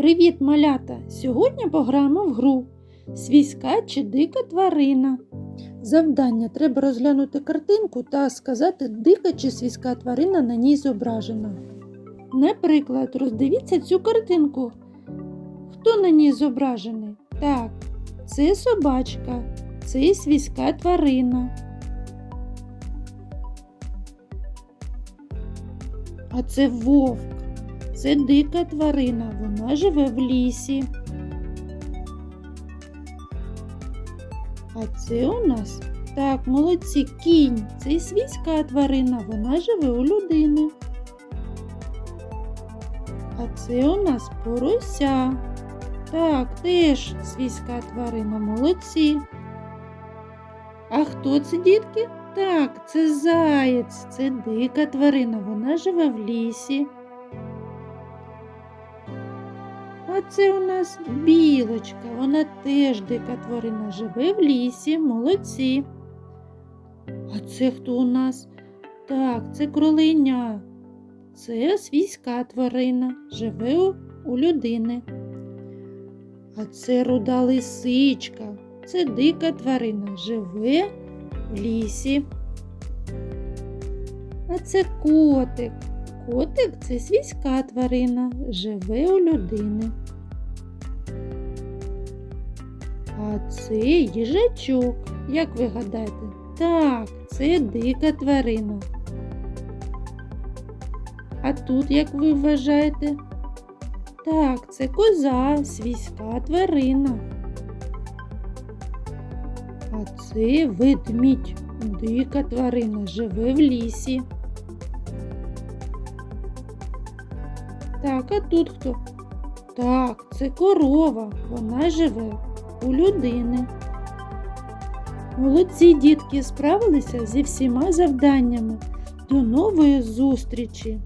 Привіт, малята! Сьогодні пограємо в гру Свійська чи дика тварина. Завдання треба розглянути картинку та сказати, дика чи свійська тварина на ній зображена. Наприклад, роздивіться цю картинку. Хто на ній зображений? Так, це собачка, це свійська тварина. А це вовк. Це дика тварина, вона живе в лісі. А це у нас так, молодці, кінь. Це свійська тварина, вона живе у людини. А це у нас порося. Так, теж свійська тварина, молодці. А хто це, дітки? Так, це заєць, це дика тварина, вона живе в лісі. А це у нас білочка, вона теж дика тварина, живе в лісі, молодці. А це хто у нас? Так, це кроленя. Це свійська тварина, живе у людини. А це руда лисичка, це дика тварина, живе в лісі. А це котик. Котик це свійська тварина, живе у людини. А це їжачок. Як ви гадаєте? Так, це дика тварина. А тут, як ви вважаєте? Так, це коза, свійська тварина. А це ведмідь, дика тварина, живе в лісі. Так, а тут хто? Так, це корова, вона живе у людини. Молодці дітки справилися зі всіма завданнями. До нової зустрічі!